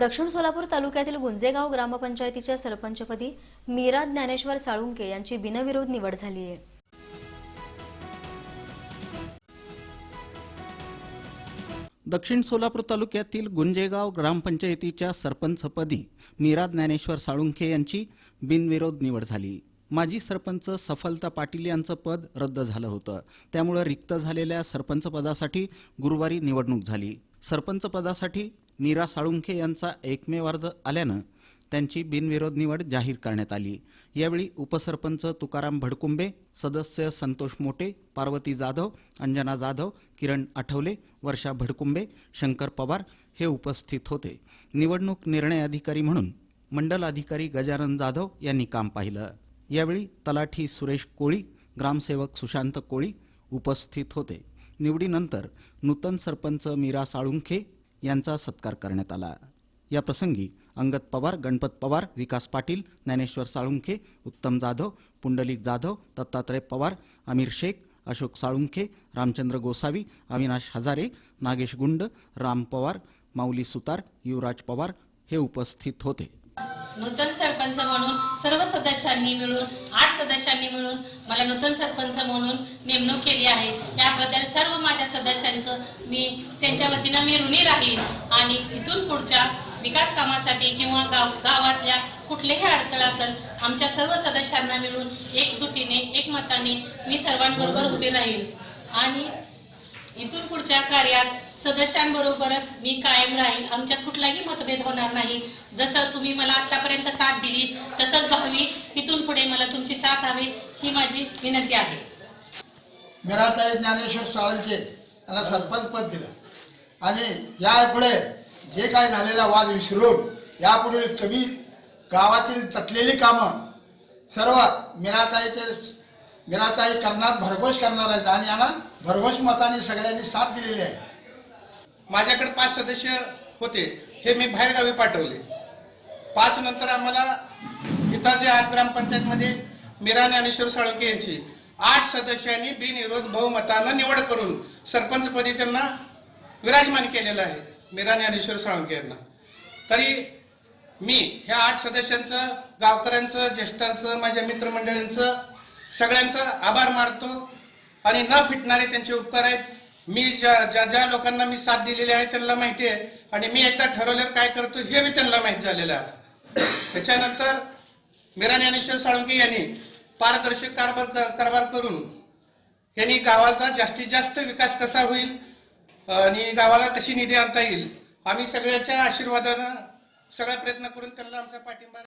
दक्षिण सोलापूर तालुक्यातील गुंजेगाव ग्रामपंचायतीच्या सरपंचपदी मीरा ज्ञानेश्वर साळुंके यांची बिनविरोध निवड झाली आहे. दक्षिण सोलापूर तालुक्यातील गुंजेगाव ग्रामपंचायतीच्या सरपंचपदी मीरा ज्ञानेश्वर साळुंखे यांची बिनविरोध निवड झाली. माजी सरपंच सफलता पाटील यांचं पद रद्द झालं होतं. त्यामुळं रिक्त झालेल्या सरपंच पदासाठी गुरुवारी निवडणूक झाली. सरपंच पदासाठी मीरा साळुंखे यांचा एकमेव अर्ज आल्यानं त्यांची बिनविरोध निवड जाहीर करण्यात आली. यावेळी उपसरपंच तुकाराम भडकुंबे सदस्य संतोष मोटे पार्वती जाधव अंजना जाधव किरण आठवले वर्षा भडकुंबे शंकर पवार हे उपस्थित होते. निवडणूक निर्णय अधिकारी म्हणून मंडल अधिकारी गजानन जाधव यांनी काम पाहिलं. यावेळी तलाठी सुरेश कोळी ग्रामसेवक सुशांत कोळी उपस्थित होते. निवडीनंतर नूतन सरपंच मीरा साळुंखे यांचा सत्कार करण्यात आला. या प्रसंगी अंगद पवार गणपत पवार विकास पाटील ज्ञानेश्वर साळुंखे उत्तम जाधव पुंडलिक जाधव दत्तात्रय पवार आमिर शेख अशोक साळुंखे रामचंद्र गोसावी अविनाश हजारे नागेश गुंड राम पवार माऊली सुतार युवराज पवार हे उपस्थित होते. नूतन सरपंच म्हणून सर्व सदस्यांनी मिळून आठ सदस्यांनी मिळून मला नूतन सरपंच म्हणून नेमणूक केली आहे. त्याबद्दल सर्व माझ्या सदस्यांचं मी त्यांच्या वतीनं मी ऋणी राहील आणि इथून पुढच्या विकास कामासाठी किंवा गाव गावातल्या कुठलेही अडथळा असेल आमच्या सर्व सदस्यांना मिळून एकजुटीने एकमताने मी सर्वांबरोबर उभी राहील आणि इथून पुढच्या कार्यात सदस्यांबरोबरच मी कायम राहील. आमच्यात कुठलाही मतभेद होणार नाही. जसं तुम्ही मला आतापर्यंत साथ दिली तसंच भावी इथून पुढे मला तुमची साथ हवी ही माझी विनंती आहे. मिराताई ज्ञानेश्वर साळुंके यांना सरपंच पद दिलं. आणि यापुढे जे काय झालेला वाद विसरून यापुढे कमी गावातील चटलेली कामं सर्व मिराताईचे मिराताई करणार भरघोष करणार आहेत. आणि यांना भरघोष मताने सगळ्यांनी साथ दिलेली आहे. माझ्याकडे पाच सदस्य होते हे मी बाहेरगावी पाठवले. पाच नंतर आम्हाला इथं जे आज ग्रामपंचायतमध्ये मीरा ज्ञानेश्वर साळुंके यांची आठ सदस्यांनी बिनविरोध बहुमतानं निवड करून सरपंचपदी त्यांना विराजमान केलेलं आहे मीरा ज्ञानेश्वर साळुंके यांना. तरी मी ह्या आठ सदस्यांचं गावकऱ्यांचं ज्येष्ठांचं माझ्या मित्रमंडळींचं सगळ्यांचं आभार मानतो आणि न फिटणारे त्यांचे उपकार आहेत. मी ज्या ज्या ज्या लोकांना मी साथ दिलेली आहे त्यांना माहिती आहे. आणि मी एकदा ठरवल्यावर काय करतो हे मी त्यांना माहीत झालेलं आहे. त्याच्यानंतर मीरा ज्ञानेश्वर साळुंके यांनी पारदर्शक कारभार कारभार करून यांनी गावाचा जास्तीत जास्त विकास कसा होईल आणि गावाला कशी निधी आणता येईल आम्ही सगळ्याच्या आशीर्वादानं सगळा प्रयत्न करून त्यांना आमचा पाठिंबा